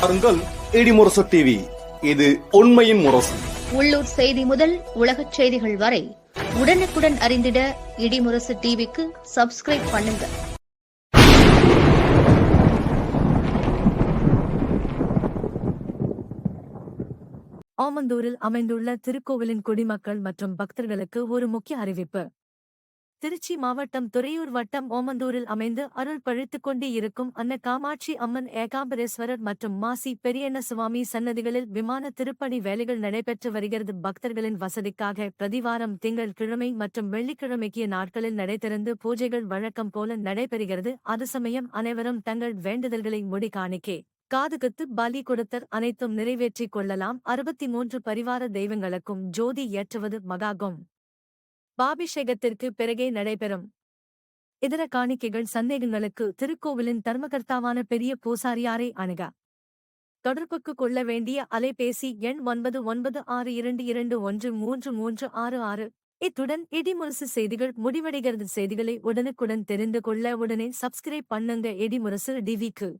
பாருங்கள் இடிமுரசு டிவி இது உண்மையின் முரசு. உள்ளூர் செய்தி முதல் உலகச் செய்திகள் வரை உடனுக்குடன் அறிந்திட இடிமுரசு டிவிக்கு சப்ஸ்கிரைப் பண்ணுங்க ஆமந்தூரில் அமைந்துள்ள திருக்கோவிலின் குடிமக்கள் மற்றும் பக்தர்களுக்கு ஒரு முக்கிய அறிவிப்பு. திருச்சி மாவட்டம் துறையூர் வட்டம் ஓமந்தூரில் அமைந்து அருள் பழித்துக் கொண்டே இருக்கும் அன்ன காமாட்சி அம்மன் ஏகாம்பரேஸ்வரர் மற்றும் மாசி பெரியண்ண சுவாமி சன்னதிகளில் விமான திருப்பணி வேலைகள் நடைபெற்று வருகிறது. பக்தர்களின் வசதிக்காக பிரதிவாரம் திங்கள் கிழமை மற்றும் வெள்ளிக்கிழமைக்கிய நாட்களில் நடைதிறந்து பூஜைகள் வழக்கம் போல நடைபெறுகிறது. அது சமயம் அனைவரும் தங்கள் வேண்டுதல்களை முடி காணிக்கே காதுகுத்து பலி கொடுத்தல் அனைத்தும் நிறைவேற்றிக் கொள்ளலாம். அறுபத்தி மூன்று பரிவார தெய்வங்களுக்கும் ஜோதி ஏற்றுவது மகாகும். பாபிஷேகத்திற்கு பிறகே நடைபெறும். இதர காணிக்கைகள் சந்தேகங்களுக்கு திருக்கோவிலின் தர்மகர்த்தாவான பெரிய பூசாரியாரை அணுக. தொடர்புக்கு கொள்ள வேண்டிய அலைபேசி எண் ஒன்பது ஒன்பது ஆறு இரண்டு இரண்டு ஒன்று மூன்று மூன்று ஆறு ஆறு. இத்துடன் இடிமுரசு செய்திகள் முடிவடைகிறது. செய்திகளை உடனுக்குடன் தெரிந்து கொள்ள உடனே சப்ஸ்கிரைப் பண்ணுங்க இடிமுரசு டிவிக்கு.